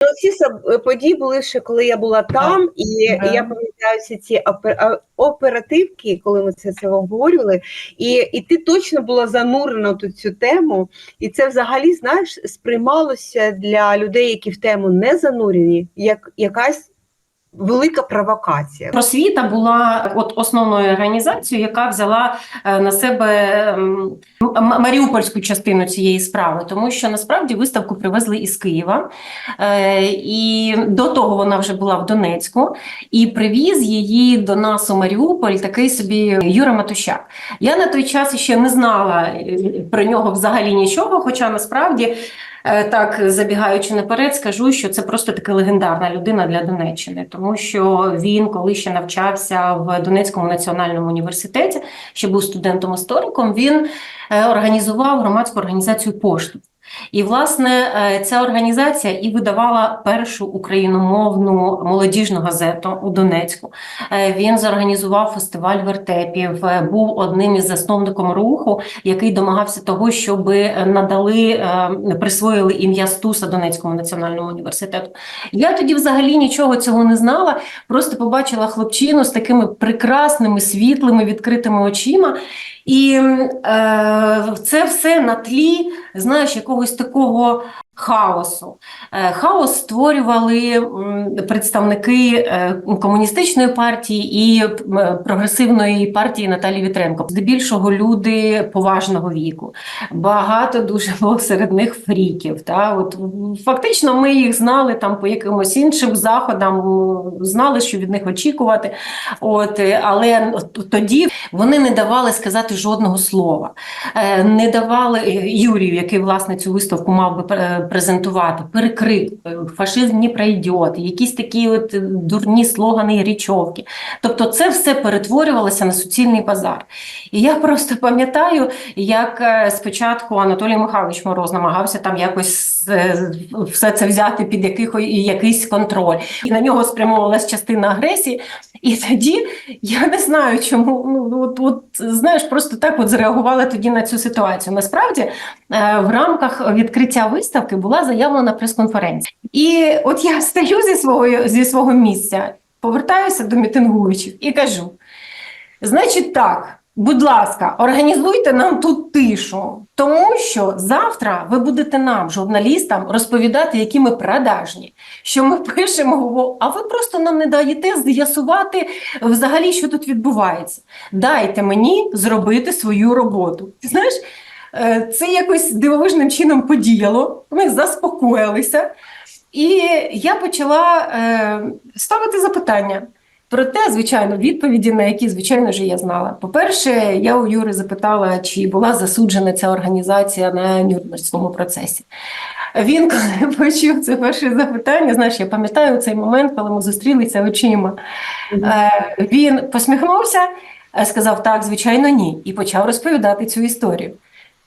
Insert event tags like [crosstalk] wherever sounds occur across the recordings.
Ну, ці соб- події були ще коли я була там, і Да. я пам'ятаю всі ці опер- оперативки, коли ми це, це обговорювали, і, і ти точно була занурена в цю тему, і це взагалі, знаєш, сприймалося для людей, які в тему не занурені, як якась велика провокація. Просвіта була от основною організацією, яка взяла е, на себе ем, маріупольську частину цієї справи, тому що насправді виставку привезли із Києва, Е, і до того вона вже була в Донецьку, і привіз її до нас у Маріуполь такий собі Юра Матущак. Я на той час ще не знала е, про нього взагалі нічого, хоча насправді. Е, Так, забігаючи наперед, скажу, що це просто така легендарна людина для Донеччини, тому що він, коли ще навчався в Донецькому національному університеті, ще був студентом-істориком, він е, організував громадську організацію пошту. І, власне, е, ця організація і видавала першу україномовну молодіжну газету у Донецьку. Е, Він зорганізував фестиваль вертепів, е, був одним із засновником руху, який домагався того, щоб надали присвоїли ім'я Стуса Донецькому національному університету. Я тоді взагалі нічого цього не знала, просто побачила хлопчину з такими прекрасними, світлими, відкритими очима. І е, це все на тлі, знаєш, якогось такого хаосу. Е, хаос створювали представники е, комуністичної партії і прогресивної партії Наталії Вітренко. Здебільшого люди поважного віку. Багато дуже було серед них фріків. Та? От, фактично, ми їх знали там по якимось іншим заходам, знали, що від них очікувати. От, е, але тоді вони не давали сказати жодного слова. Е, Не давали е, Юрію, який власне цю виставку мав би презентувати, перекрик, е, фашизм не пройде, якісь такі от е, дурні слогани і річовки. Тобто це все перетворювалося на суцільний базар. І я просто пам'ятаю, як е, спочатку Анатолій Михайлович Мороз намагався там якось все це взяти під якихось, якийсь контроль. І на нього спрямовувалась частина агресії. І тоді я не знаю, чому ну от, от знаєш, просто так от зреагували тоді на цю ситуацію. Насправді в рамках відкриття виставки була заявлена прес-конференція. І от я стою зі свого зі свого місця, повертаюся до мітингуючих і кажу: значить, так. Будь ласка, організуйте нам тут тишу, тому що завтра ви будете нам, журналістам, розповідати, які ми продажні, що ми пишемо, а ви просто нам не даєте з'ясувати взагалі, що тут відбувається. Дайте мені зробити свою роботу. Знаєш, це якось дивовижним чином подіяло. Ми заспокоїлися, і я почала е, ставити запитання. Проте, звичайно, відповіді, на які, звичайно ж, я знала. По-перше, я у Юри запитала, чи була засуджена ця організація на Нюрнберзькому процесі. Він, коли [laughs] почув це перше запитання, знаєш, я пам'ятаю цей момент, коли ми зустрілися очима. Е, Він посміхнувся, е, сказав так, звичайно, ні, і почав розповідати цю історію.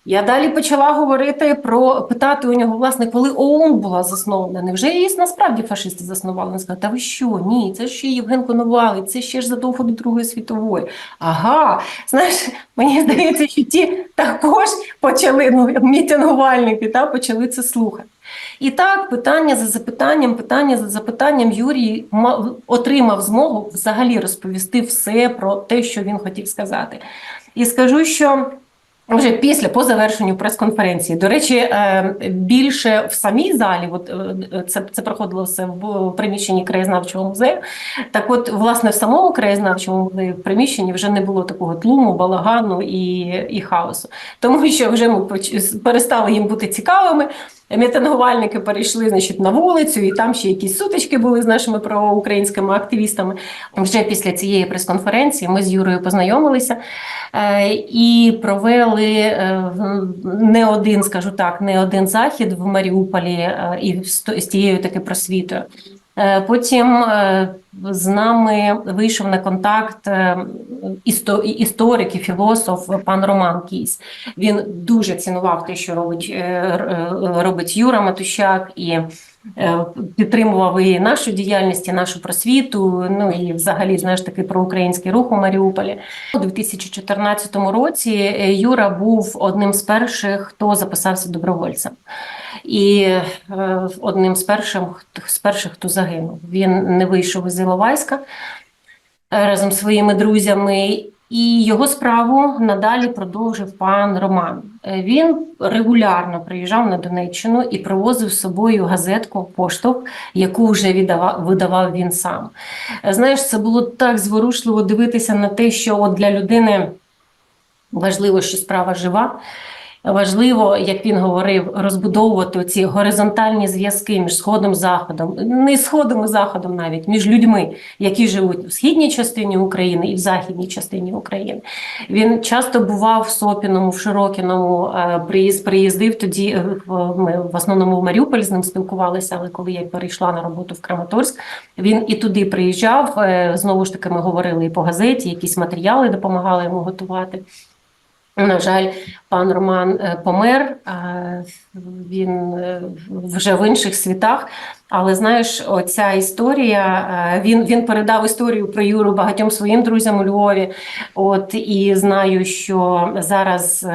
Я далі почала говорити про питати у нього, власне, коли ООН була заснована. Невже її насправді фашисти заснували? Він сказав, та ви що? Ні, це ще Євген Коновалий, це ще ж задовго до Другої світової. Ага, знаєш, мені здається, що ті також почали, ну, мітингувальники, та, почали це слухати. І так, питання за запитанням, питання за запитанням Юрій ма- отримав змогу взагалі розповісти все про те, що він хотів сказати. І скажу, що вже після по завершенню прес-конференції. До речі, е, більше в самій залі, от е, це, це проходило все в приміщенні краєзнавчого музею. Так, от, власне, в самому краєзнавчому музеї в приміщенні вже не було такого тлуму, балагану і, і хаосу, тому що вже ми перестали їм бути цікавими. Мітингувальники перейшли значить, на вулицю, і там ще якісь сутички були з нашими проукраїнськими активістами. Вже після цієї прес-конференції ми з Юрою познайомилися е, і провели е, не один, скажу так, не один захід в Маріуполі е, і з тією таки просвітою. Е, Потім е, з нами вийшов на контакт е, історик і філософ пан Роман Кійсь. Він дуже цінував те, що робить, робить Юра Матущак, і підтримував і нашу діяльність, і нашу просвіту. Ну і взагалі знаєш такий проукраїнський рух у Маріуполі. У 2014 році Юра був одним з перших, хто записався добровольцем. І е, одним з перших, з перших, хто загинув. Він не вийшов із Іловайська е, разом зі своїми друзями. І його справу надалі продовжив пан Роман. Е, Він регулярно приїжджав на Донеччину і привозив з собою газетку поштовх, яку вже віддавав, видавав він сам. Знаєш, це було так зворушливо дивитися на те, що от для людини важливо, що справа жива. Важливо, як він говорив, розбудовувати ці горизонтальні зв'язки між сходом заходом, не сходом і заходом, навіть між людьми, які живуть в східній частині України і в західній частині України. Він часто бував в Сопіному, в Широкіному, е, приїзд, приїздив тоді. е, Ми в основному в Маріуполь з ним спілкувалися, але коли я перейшла на роботу в Краматорськ, він і туди приїжджав. е, Знову ж таки, ми говорили і по газеті, якісь матеріали допомагали йому готувати. На жаль, пан Роман е, помер, він е, вже в інших світах. Але знаєш, оця історія, е, він, він передав історію про Юру багатьом своїм друзям у Львові. От і знаю, що зараз.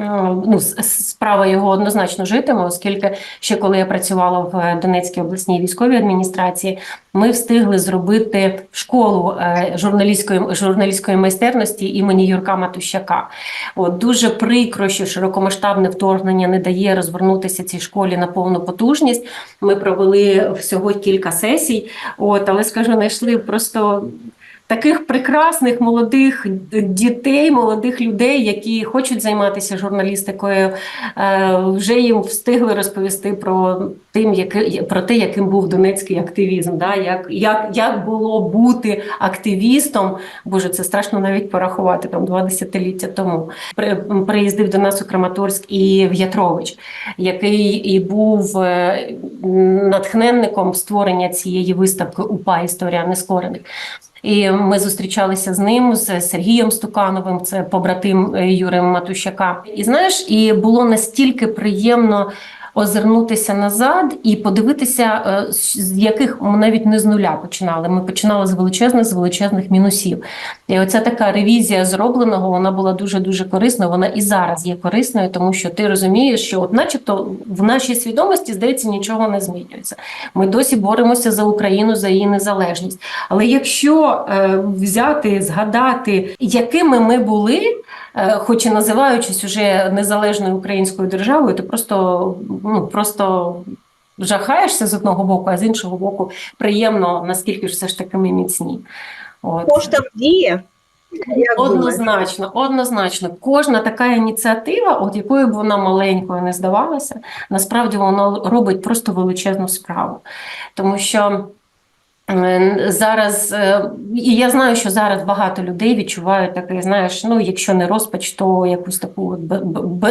Е, е, Ну, справа його однозначно житиме, оскільки ще коли я працювала в Донецькій обласній військовій адміністрації, ми встигли зробити школу е, журналістської журналістської майстерності імені Юрка Матущака. От дуже прикро, що широкомасштабне вторгнення не дає розвернутися цій школі на повну потужність. Ми провели всього кілька сесій. От, але скажу, знайшли просто. Таких прекрасних молодих дітей, молодих людей, які хочуть займатися журналістикою, е, вже їм встигли розповісти про тим, яки, про те, яким був донецький активізм. Да? Як, як, як було бути активістом? Боже, це страшно навіть порахувати там два десятиліття тому. При, приїздив до нас у Краматорськ і В'ятрович, який і був е, натхненником створення цієї виставки УПА Історія нескорених. І ми зустрічалися з ним, з Сергієм Стукановим, це побратим е, Матущака. І знаєш, і було настільки приємно озирнутися назад і подивитися, е, з яких ми навіть не з нуля починали. Ми починали з величезних, з величезних мінусів. І оця така ревізія зробленого, вона була дуже дуже корисна. Вона і зараз є корисною, тому що ти розумієш, що, от, начебто, в нашій свідомості здається, нічого не змінюється. Ми досі боремося за Україну, за її незалежність. Але якщо е, взяти, згадати, якими ми були, хоч і називаючись уже незалежною українською державою, ти просто ну просто жахаєшся з одного боку, а з іншого боку, приємно, наскільки ж все ж таки ми міцні. От. Поштовх діє. Однозначно, однозначно, кожна така ініціатива, от якою б вона маленькою не здавалася, насправді вона робить просто величезну справу. Тому що е, зараз, е, і я знаю, що зараз багато людей відчувають таке, знаєш, ну якщо не розпач, то якусь таку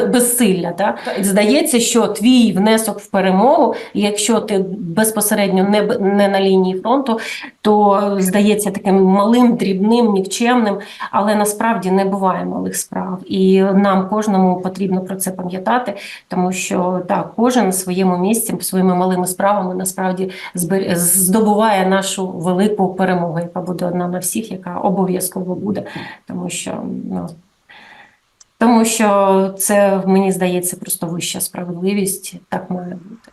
безсилля. Да? Здається, що твій внесок в перемогу, якщо ти безпосередньо не, не на лінії фронту, то здається таким малим, дрібним, нікчемним, але насправді не буває малих справ. І нам кожному потрібно про це пам'ятати, тому що так, кожен на своєму місці своїми малими справами насправді здобуває нашу велику перемогу, яка буде одна на всіх, яка обов'язково буде, тому що ну. Тому що це мені здається просто вища справедливість, так має бути.